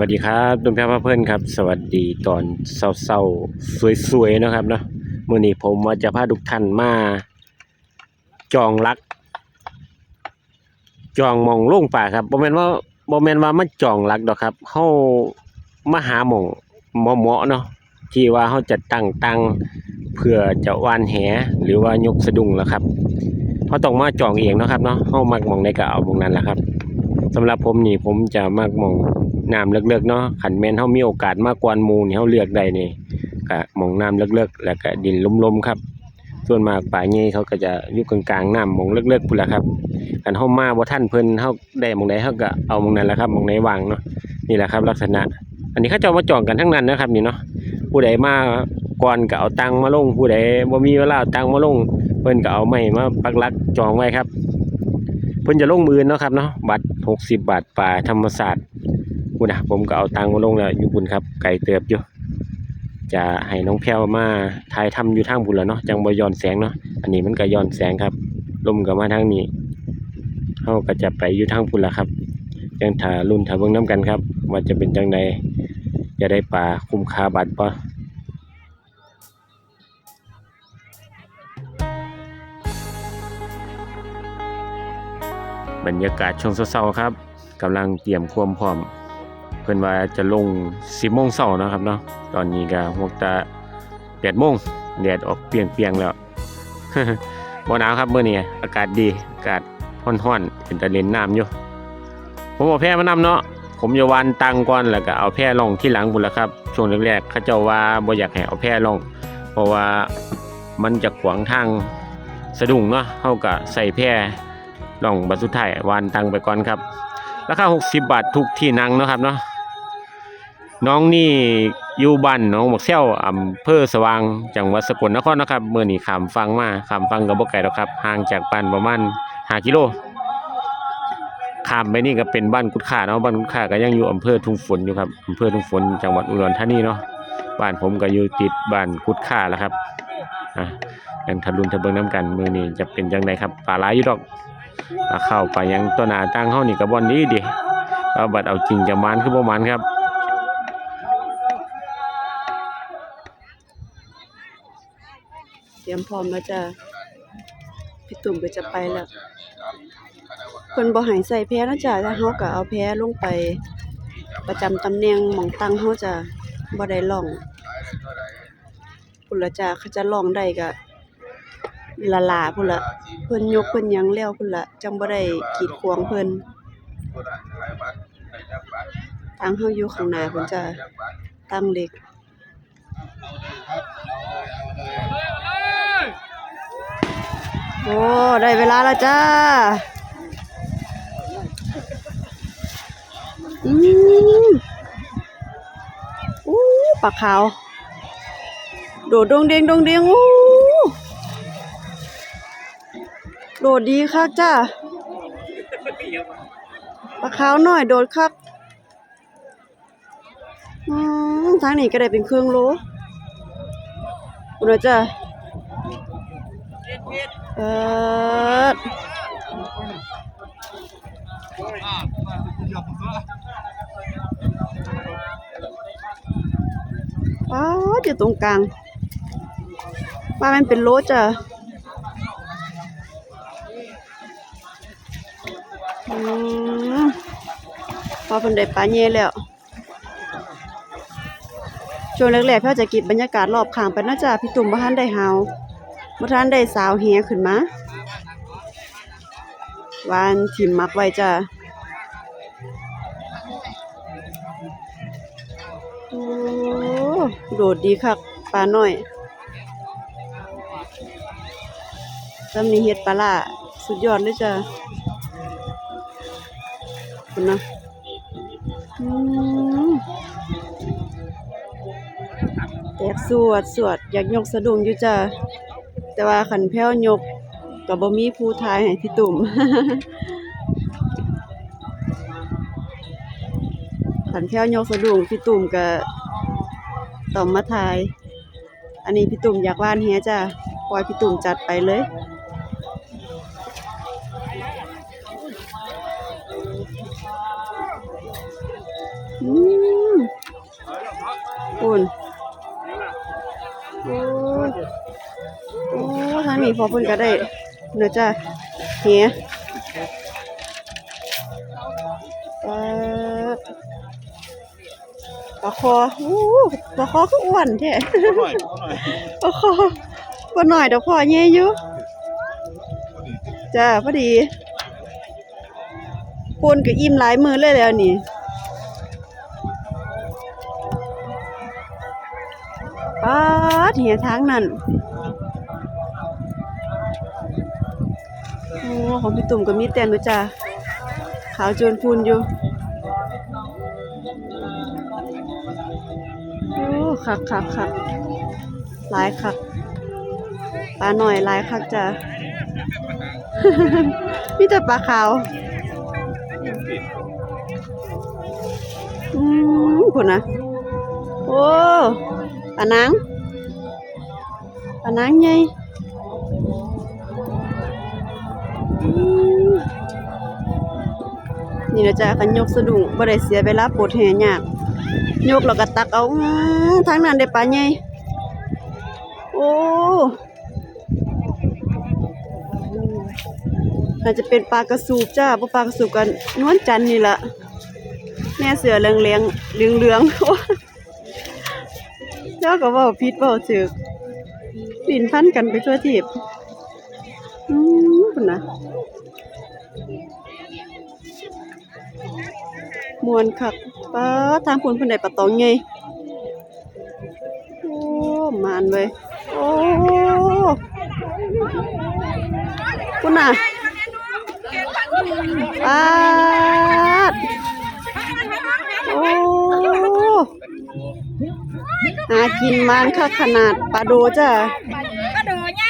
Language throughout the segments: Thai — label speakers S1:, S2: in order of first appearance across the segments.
S1: วัสดีครับดุมแพร่พเพื่อนครับ สวัสดีตอนเศร้าๆสวยๆนะครับเนาะมื้อนี้ผมว่าจะพาทุกท่านมา จองรัก จองมองโล่งป่าครับบ่แม่นว่าบ่แม่นว่ามาจองรักดอกครับเฮามาหาหมองหมาะๆเนาะที่ว่าเฮาจะตั้งตังเพื่อจะวานแหหรือว่ายกสะดุ้งแล้วครับเฮาต้องมาจองเองนะครับเนาะเฮามักมองใดก็เอามองนั้นแหละครับสำหรับผมนี่ผมจะมักมอง น้ำเลิกๆเนาะขันแม่นเฮามีโอกาสมากกว่าหมูนี่เฮาเลือกได้นี่ก็หมองน้ำเลิกๆแล้วก็ดินลมๆครับ ส่วนมากป่าใหญ่เขาก็จะอยู่กลางๆน้ำมองเลิกๆพุ่นละครับคันเฮามาบ่ทันเพิ่นเฮาได้มองใดเฮาก็เอามองนั้นแหละครับมองไหนวางเนาะนี่แหละครับ ลักษณะ อันนี้เขาจ้ามาจองกันทั้งนั้นนะครับ นี่เนาะผู้ใดมาก่อนก็เอาตังมาลง ผู้ใดบ่มีเวลาเอาตังมาลง เพิ่นก็เอาไม้มาปักลักจองไว้ครับ เพิ่นจะลงมือเนาะครับเนาะบัตร60 บาทป่าธรรมศาสตร์ คุณนะผมก็เอาตังค์มาลงแล้วอยู่บุญครับ ไก่เติบอยู่ จะให้น้องแพรวมาถ่ายทำอยู่ทางบุญแล้วเนาะจังบย้อนแสงเนาะอันนี้มันก็ย้อนแสงครับลมก็มาทางนี้เฮาก็จะไปอยู่ทางบุญแล้วครับจังถารุ่นถ้าเบิ่งนํกันครับ ว่าจะเป็นจังไดจะได้ปลาคุ้มค่าบัตรบ่บรรยากาศช่วงเช้าครับกำลังเตรียมความพร้อม เพิ่นว่าจะลง10โมงเช้านะครับเนาะตอนนี้ก็หกตา8โมงแดดออกเปรียงๆแล้วบ่หนาวครับเมื้อนี้อากาศดีอากาศร้อนๆเป็นตะเล่นน้ำอยู่ผมเอาแพมานำเนาะผมจะวานตังก่อนแล้วก็เอาแพลงที่หลังพุ่นละครับ ช่วงแรกๆเขาเจ้าว่าบ่อยากให้เอาแพลงเพราะว่ามันจะขวางทางสะดุ้งเนาะเฮาก็ใส่แพลองบัดสุดท้ายวานตังไปก่อนครับราคา60 บาททุกที่นั่งนะครับเนาะ น้องนี่อยู่บ้านน้องบักเซี่ยวอำเภอสว่างจังหวัดสกลนครนะครับมื้อนี้ขามฟังมาขามฟังก็บ่ไกลดอกครับห่างจากบ้านประมาณ5กิโลขามไปนี่ก็เป็นบ้านกุดข่าเนาะบ้านกุดข่าก็ยังอยู่อำเภอทุ่งฝนอยู่ครับอำเภอทุ่งฝนจังหวัดอุดรธานีเนาะบ้านผมก็อยู่ติดบ้านกุดข่าแล้วครับอะยังทะลุทะเบิงน้ำกันมือนี้จะเป็นจังไดครับปลาหลายอยู่ดอกปลาเข้าไปยังตัวหนาตั้งเฮานี่ก็บ่อนดีดิเอาบัดเอาจริงจะมันคือบ่มันครับ
S2: รียมพร้อมแล้วจ้ะพี่ตุ่มก็จะไปแล้วเพิ่นบ่ให้ใส่แพนะจ้ะถ้าเฮาก็เอาแพลงไป ประจำตำแหน่งหม่องตั้งเฮาจะบ่ได้ล่องพุ่นละจ้ะเขาจะล่องได้ก็ละลาพุ่นละเพิ่นยกเพิ่นหยังแล้วพุ่นละจังบ่ได้กีดขวางเพิ่นทางเฮาอยู่ข้างหน้าพุ่นจ้ะตั้งเล็ก โอ้ ได้เวลาแล้วจ้าอืมอู้ปลาขาว โดดดงเดงดงเดงอู้โดดดีคักจ้าปลาขาวหน่อยโดดคักอืมทางนี้ก็ได้เป็นเครื่องโลคุณนะจ้าเปิ ดป้าอยู่ตรงกลางป้ามันเป็นโลจ้ะอืมพอเพิ่นได้ปลาเย่แล้วช่วงแรกๆเพื่อจะเกิบบรรยากาศรอบข้างไปนะจ๊ะพี่ตุ่มบ่ทันได้หา บ่ทันได้สาวเฮขึ้นมาวานถิ่มมักไว้จ้ะโอ้โดดดีคักปลาน้อยซ้ำนี้เฮ็ดปลาล่าสุดยอดเลยจ้ะคุณนะอืมแตกสวดสวดอยากยกสะดุ้งอยู่จ้ะ แต่ว่าขันแพ้วยกก็บ่มีผู้ทายให้พี่ตุ่มขันแพ้วยกสะดุ้งพี่ตุ่มก็ต้องมาทาย อันนี้พี่ตุ่มอยากว่านแฮจ้ะปล่อยพี่ตุ่มจัดไปเลย ทางนี้พอเพิ่นก็ได้เนื้อจ้าเหียปลาปลาคอโอ้ปลาคอคืออ้วนแท้
S3: หน่อยหน่อย
S2: ปลาคอบ่หน่อยดอกพ่อใหญ่อยู่จ้าพอดีปูนก็อิ่มหลายมื้อเลยแล้วนี่ปาดเหียทางนั่น โอ้ของพี่ตุ่มก็มีแต่นด้วยจ้าขาวจนพูนอยู่โอ้คักคักคักหลายคักปลาหน่อยหลายคักจ้ามีแต่ปลาขาวอืมคุณนะโอ้ปลานางปลานางไงอืม นี่นะจ๊ะคันยกสะดุ้งบ่ได้เสียเวลาปวดแหยากยกแล้วก็ตักเอาทางนั้นได้ปลาใหญ่โอ้น่าจะเป็นปลากระสูบจ้าบ่ปลากระสูบกันนวลจันนี่ละแม่เสือเหลืองเหลืองเหลืองเหลืองเจ้าก็ว่าผิดเว่าถูกดินพันกันไปทั่วทีบอืมคุณนะ มวนคักป้าทางพุ่นเพิ่นได้ปลาตองไงโอ้มานเว้ยโอ้คุณน่ะปาดโอ้หากินมันค่ะขนาดปลาโดจ้ะ
S4: กระโดดไง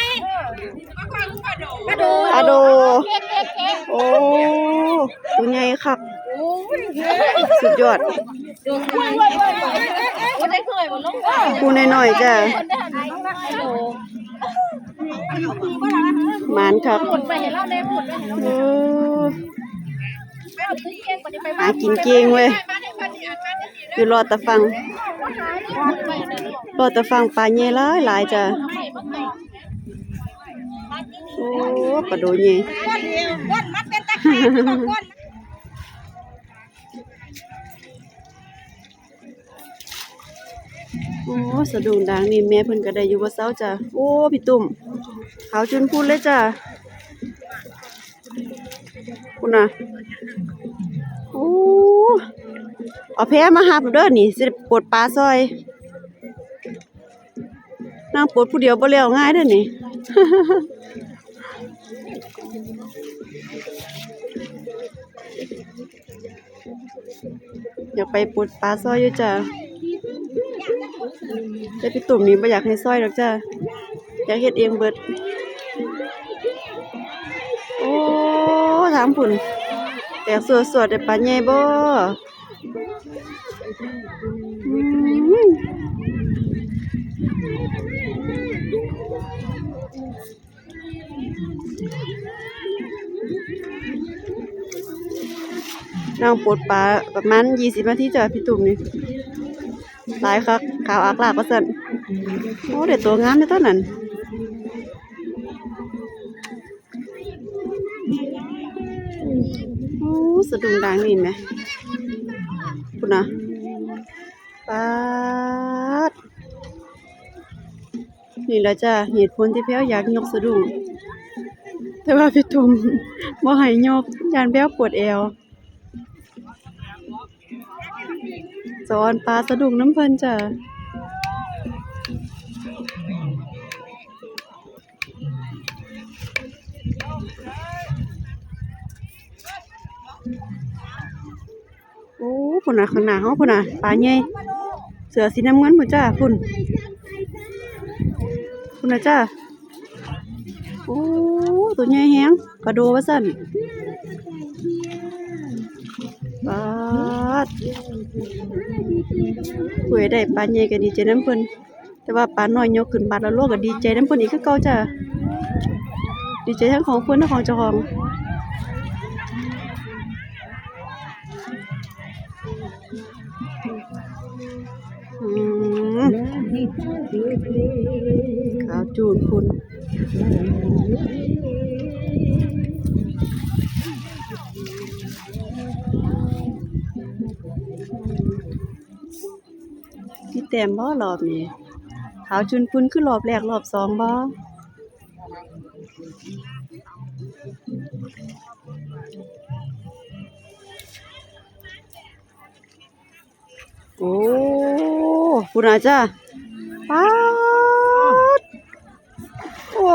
S4: กระโดด
S2: ปลาโด
S4: เค้กเค้กเค้ก
S2: โอ้ตัวใหญ่คัก
S4: โอ้ย
S2: สุดยอด
S4: ดูคุยคุยคุยวันได้เคยวันลง
S2: ปูน้อยๆจ้ะ
S4: คนได้หันไปกระโดด
S2: หมานครับ
S4: หมุนไปเห็นเราได้หมุนไปเห็นเรา
S2: โอ้
S4: ไปเอาซื้อเค้กวันนี้ไป
S2: หากินเก่งเว้ยอยู่รอแต่ฟัง รอแต่ฟังปลาใหญ่หลายหลายจ้ะโอ้ปลาโดใหญ่
S4: ก้นมันเป็
S2: โอ้สะดุ้งดังนี่แม่เพิ่นก็ได้อยู่บ่เซาจ้ะโอ้พี่ตุ่มขาวจุนพูนเลยจ้ะคุณน่ะโอ้เอาแพ้มาหับเด้อนี่สิได้ปลดปลาซอยนางปลดผู้เดียวบ่แล้วง่ายเด้อนี่อยากไปปลดปลาซอยอยู่จ้ะ แต่พี่ตุ่มนี่บ่อยากให้ซอยดอกจ้ะอยากเฮ็ดเองเบิด โอ้ถามพุ่นแต่สวดสวดๆได้ปลาใหญ่บ่นั่งปลดปลาประมาณ20นาทีจ้ะพี่ตุ่มนี่ หลายคักขาวอักลากว่าซั่นโอ้ได้ตัวงามในตอนนั้นโอ้สะดุ้งดังนี่ไหมคุณนะปาดนี่แหละจ้ะเหตุผลที่แพ้วอยากยกสะดุ้งแต่ว่าพี่ตุ่มบ่ให้ยกยานแพ้วปวดเอว สอนปลาสะดุ้งน้ำเพิ่นจ้ะโอ้พุ่นน่ะข้างหน้าเฮาพุ่นน่ะปลาใหญ่เสือสีน้ำเงินพุ่นจ้าพุ่นพุ่นนะจ้าโอ้ตัวใหญ่แฮงปลาโดว่าซั่น ปาดผู้ใดได้ปลาใหญ่ก็ดีใจน้ำเพิ่นแต่ว่าปลาน้อยยกขึ้นบาทละโลก็ดีใจน้ำเพิ่นอีกคือเก่าจ้าดีใจทั้งของเพิ่นทั้งของเจ้าของอืมขาวจูนคุณ ต้มบ่รอบนี้ขาวจูนคุณคือรอบแรกรอบสองบ่โอ้คุณอาจ้าป๊าดโอ้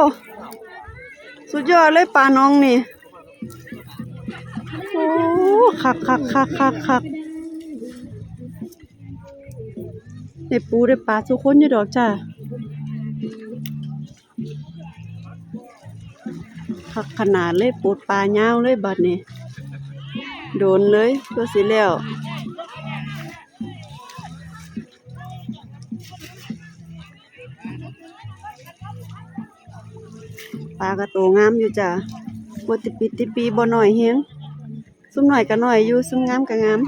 S2: สุดยอดเลยปลาน้องนี่ โอ้คักคักคักคักคัก ได้ปูได้ปลาทุกคนอยู่ดอกจ้าคักขนาดเลยปูดปลายาเลยบัดนี้ โดนเลยตัวสิแล้วปลากระโตงามอยู่จ้ะบติปิดติปีบ่น้อยเฮงซุ่มหน้อยก็น้อยอยู่ซุ่มงามก็งาม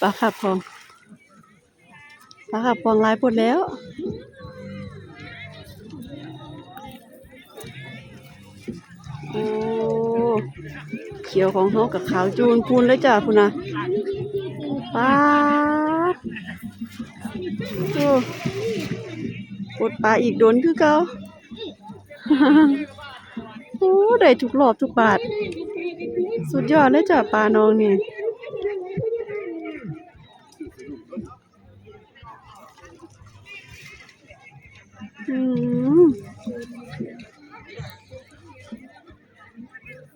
S2: ปลาขับพองปลาขับพองลายปดแล้วโอ้เขียวของเขากับขาวจูนพูนเลยจ้ะพุ่นะป้าโอ้ปวดปลาอีกโดนคือเกาโอ้ ได้ทุกรอบทุกบาท สุดยอดเลยจ้ะปลาน้องนี่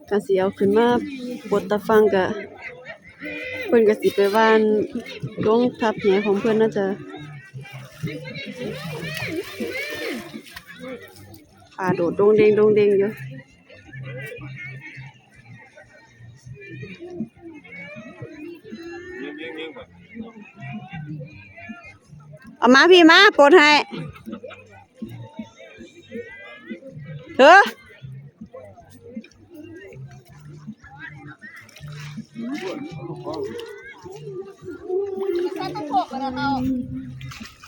S2: ก็สิเอาขึ้นมาบดตะฟังกะเพิ่อนก็สิไปว่านลงทับแหของเพิ่อนน่าจะปลาโดดดงเด้งดงเด้งอยู่เอามาพี่มาปลดให้ เด้อ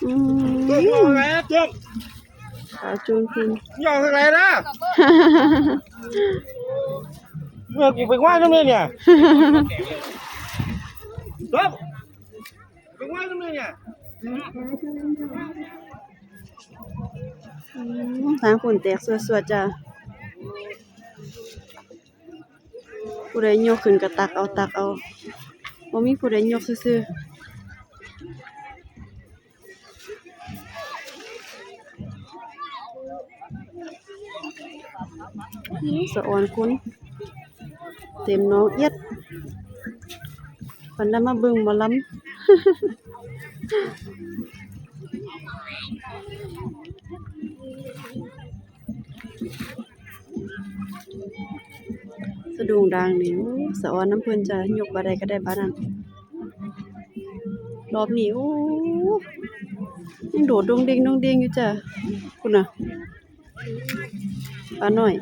S2: อืม
S3: เจ้าอะไรนะเจ้า
S2: ขาวจู
S3: ทาเป็นว่น
S2: แตกสวดๆจ้ะผู้ใดยกขึ้นก็ตักเอาตักเอาบ่มีผู้ใดยกซื่อสะออนคุณ เต็มน้องเอียดเพิ่นได้มาบิ่งมอลำ สะดุ้งดังนี่โอ้สะออนน้ำเพิ่นจะยกบ่ได้ก็ได้บ้านั้นรอบนี้โอ้ยังโดดดงเด้งดงเด้งอยู่จ้ะคุณน่ะปลาหน้อย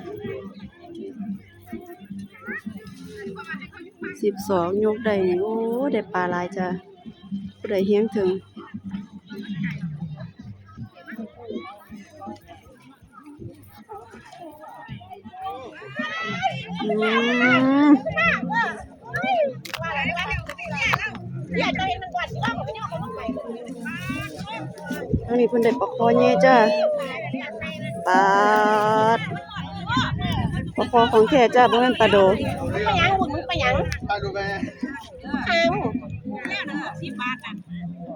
S2: สิบสองยกได้นี่โอ้ได้ปลาหลายจ้ะผู้ใดเฮียงถึง อั
S4: นก่อนที่ว่าผมไม่ยอมเขาต้องไป
S2: อันนี้เพิ่นได้ปลาคอใหญ่จ้าปลาดปลาคอของแท้จ้าบ่แม่นปลาโด
S4: ไปยังบุญมึงไปยัง
S3: ไปดูไป
S4: ทาง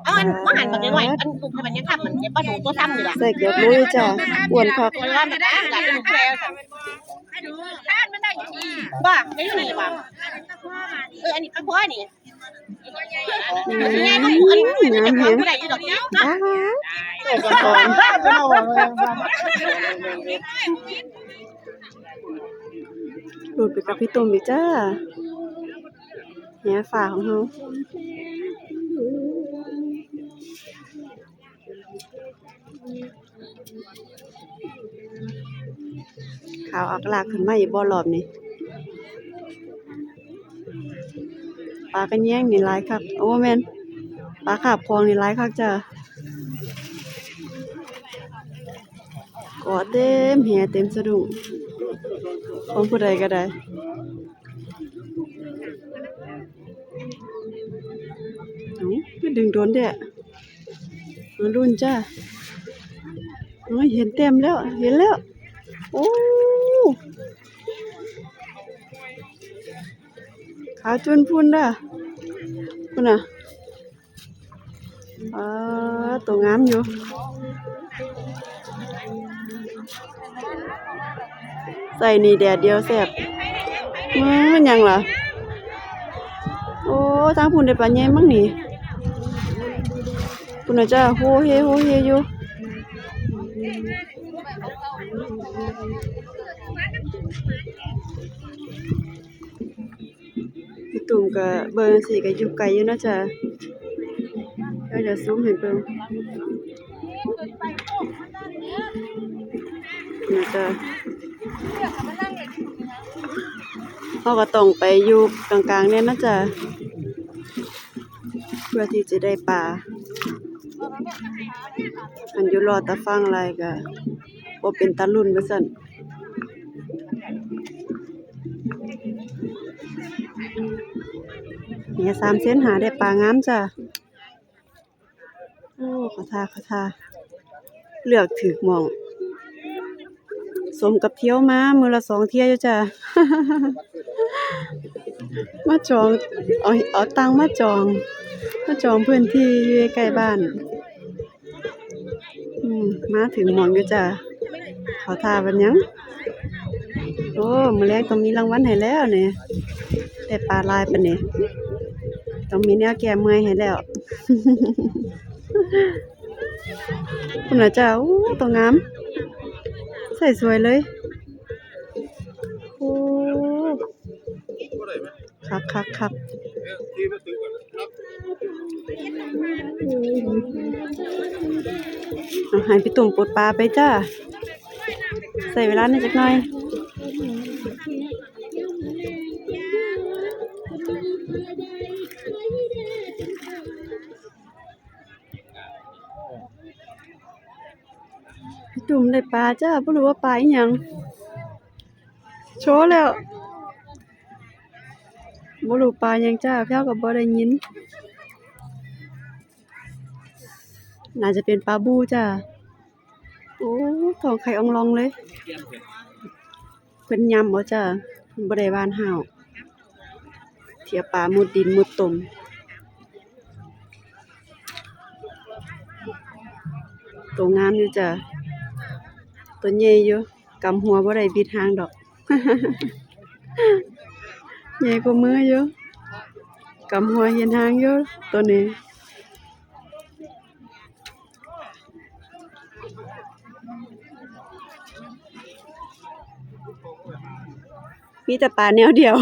S4: เอาอันมาหันมันยังไงอันตุกมันยังทำมันยังปลาดูตัวซ้ำอยู่ละ
S2: ใส่เกลือลุยจ้าอ้วนคัก
S4: คนว่ามันได้หลายดูแล้ว บ้าไม่หนีบ้าเอออันนี้ปลาบัวนี่
S2: อืม
S4: อันนี้อันนี้อันนี้จะของผู้ใดอยู่ดอกนี้
S2: อ้าใส่ปลาคอหลุดไปกับพี่ตุ่มอีกจ้าแหนฝ่าของเฮา ขาวอักลากขึ้นมาอีกบ่รอบนี้ปลากันแย่งนี่หลายคักโอ้แม่นปลาขาบพวงนี่หลายคักจ้ากอดเต็มแหเต็มสะดุ้งของผู้ใดก็ได้เอ้าคือดึงโดนเด้อมารุ่นจ้าโอ้ยเห็นเต็มแล้ว เห็นแล้ว โอ้ ขาวจุนพุ่นเด้อพุ่นน่ะอ่าตัวงามอยู่ใส่นี่แดดเดียวแซ่บมื้อมันยังล่ะ โอ้ทางพุ่นได้ปลาใหญ่มั้งนี่พุ่นน่ะจ้าโหเฮโหเฮอยู่ ก็เบิ่งสิก็อยู่ไกลอยู่นาะจ้ะเดี๋ยวจะซูมให้เบิ่งนะจ้ะเราก็ต้องไปอยู่กลางๆเนี่ยนะจ้ะเพื่อที่จะได้ปลาอันอยู่รอตะฟังอะไรก็บ่เป็นตาลุ่นว่าซั่น เนี่ยสามเส้นหาได้ปลางามจ้ะโอ้ขอทาขอทาเลือกถือมอง สมกับเที่ยวมามือละสองเที่ยวจ้ะมาจองเอาเอาตังมาจอง มาจองพื้นที่อยู่ใกล้บ้าน อืมมาถึงมองอยู่จ้ะขอทาบันยังโอ้มื้อแรกต้องมีรางวัลให้แล้วเนี่ยได้ปลาลายปะเนี่ย ต้องมีแนวแก้เมื่อยให้แล้วคุณน่ะจ้าอู้ตัวงาม ใส่สวยเลยโอ้คักคักคักเอาให้พี่ตุ่มปลดปลาไปจ้า ใส่เวลาหน่อยจักหน่อย ได้ปลาจ้าบ่รู้ว่าปลาอีหยังโชว์แล้วบ่รู้ปลาหยังจ้าแพ้วก็บ่ได้ยิน น่าจะเป็นปลาบูจ้าโอ้ทองไข่องลองเลยเพิ่นยำบ่จ้าเพิ่นบ่ได้หวานห้าวเทียปลามุดดินมุดตมตัวงามอยู่จ้ะ ตัวใหญ่อยู่กำหัวบ่ได้บิดหางดอกใหญ่กว่ามืออยู่กำหัวเห็นหางอยู่ตัวนี้มีแต่ปลาแนวเดียว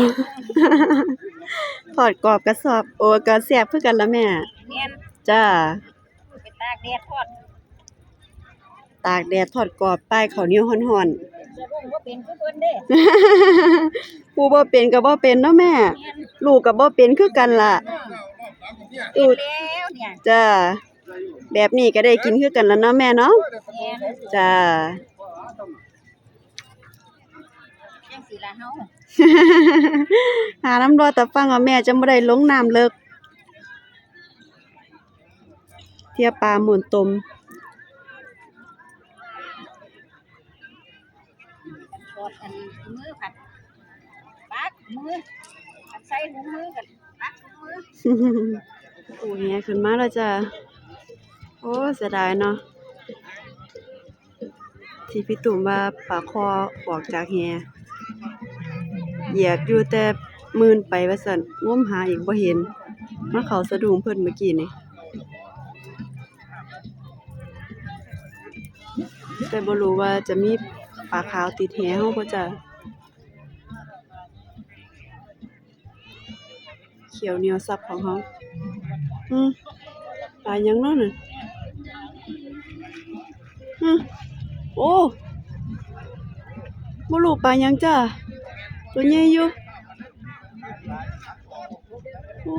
S2: ทอดกรอบกระสอบ โอ้ก็แซ่บคือกันละแม่
S4: เนียน
S2: จ้า
S4: ไปตากแดดทอด
S2: ตากแดดทอดกรอบป้ายข้าวเหนียวฮ้อน
S4: จะรุ่งว่าเป็นคือเพิ่นเด้
S2: ๆ ผู้บ่เป็นก็บ่เป็นเนาะแม่ลูกก็บ่เป็นคือกันล่ะอูด
S4: แล้วเนี่ย
S2: จ้าแบบนี้ก็ได้กินคือกันแล้วเนาะแม่เนาะ
S4: เนียน
S2: จ้า
S4: ยังสิละเฮา
S2: หาน้ำรอแต่ฟังว่าแม่จะบ่ได้ลงน้ำเลิก เทียปลาหมุนตม
S4: อดอันมือผัดปักมืออันใส่หูมือกันปักมือ
S2: โอ้แหขึ้นมาแล้วจ้ะโอ้เสียดายเนาะที่พี่ตุ่มว่าปากคอออกจากแหเหยียกอยู่แต่มื่นไปว่าซั่นง้มหาอีกบ่เห็นมาเขาสะดุ้งเพิ่นเมื่อกี้นี่แต่บ่รู้ว่าจะมี ปลาขาวติดแหเฮาบ่จ้ะเขียวเหนียวซับของเฮาอืมปลายังนาะนั่นฮึโอ้บ่รู้ปลายังจ้ะตัวใหญ่อยู่โอ้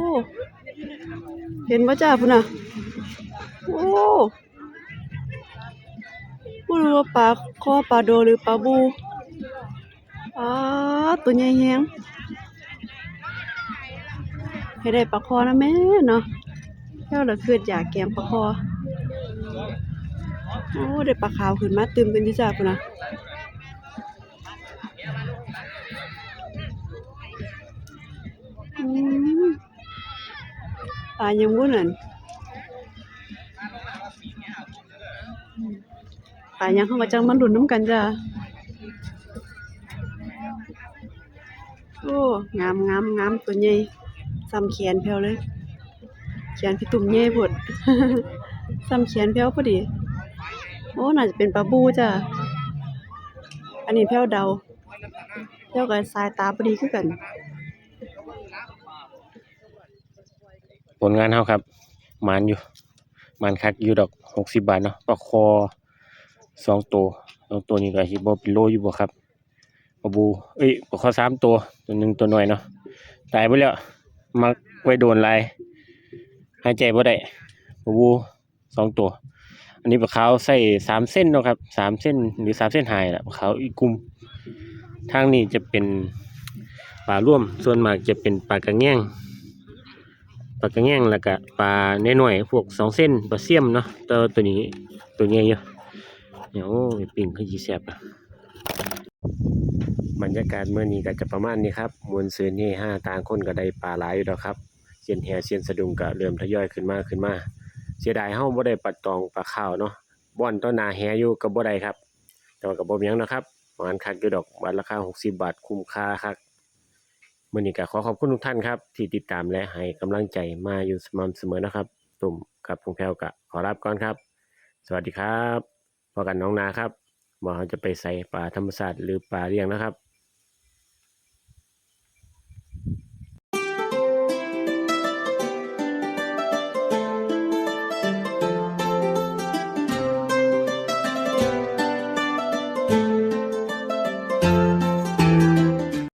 S2: เห็นบ่จ้ะพุ่นน่ะโอ้ บ่รู้ว่าปลาคอปลาโดหรือปลาบูปลาตัวใหญ่แฮงให้ได้ปลาคอนะแม่เนาะแล้วเราคืออยากแกงปลาคอโอ้ได้ปลาขาวขึ้นมาตึมกันอยู่จ้าพุ่นนะอืมปลายังวุ้นนั่น ปลายังเข้ามาจังมันหลุนน้ำกันจ้าโอ้งามงามงามตัวใหญ่ซ้ำแขนแผ่วเลยแขนพี่ตุ่มเย่พุ่นซ้ำแขนแพ้วพอดี โอ้น่าจะเป็นปลาบูจ้ะอันนี้แพ้วเดาแพ้วกับสายตาพอดีคือกัน
S1: ผลงานเฮาครับหมานอยู่หมานคักอยู่ดอก60บาทเนาะปลาคอ สองตัวสองตัวนี้ก็สิบ่เป็นโลอยู่บ่ครับปลาบู เอ้ยปลาคอสามตัว ตัวหนึ่งตัวหน้อยเนาะ ตายไปแล้ว มักไว้โดนลาย หายใจบ่ได้ปลาบูสองตัว อันนี้ปลาขาวใส่สามเส้นเนาะครับสามเส้นหรือสามเส้นหายละปลาขาวอีกกลุ่ม ทางนี้จะเป็นปลาร่วม ส่วนมากจะเป็นปลากระแง่งปลากระแง่งแล้วก็ปลาน้อยพวกสองเส้นปลาเสี่ยมเนาะตัวตัวนี้ตัวใหญ่อยู่ เดี๋ยวไปปิ้งคือสิแซ่บอะบรรยากาศเมื่อนี้ก็จะประมาณนี้ครับมวลซืนนี่ห้าต่างคนก็ได้ปลาหลายอยู่แล้วครับเสียนแหเสียนสะดุงก็เริ่มทยอยขึ้นมาขึ้นมา เสียดายเฮาบ่ได้ปัดตองปลาข้าวเนาะบ่อนต้นนาแหอยู่ก็บ่ได้ครับ แต่ว่าก็บ่มีหยังนะครับประมาณคักอยู่ดอกวันราคา60 บาทคุ้มค่าครับมื้อนี้ก็ขอขอบคุณทุกท่านครับ ที่ติดตามและให้กำลังใจมาอยู่สม่ำเสมอนะครับ ตุ่มกับพงแพรวก็ขอลาไปก่อนครับ สวัสดีครับ พอกันน้องนาครับว่าเราจะไปใส่ปลาธรรมศาสตร์หรือปลาเลี้ยงนะครับ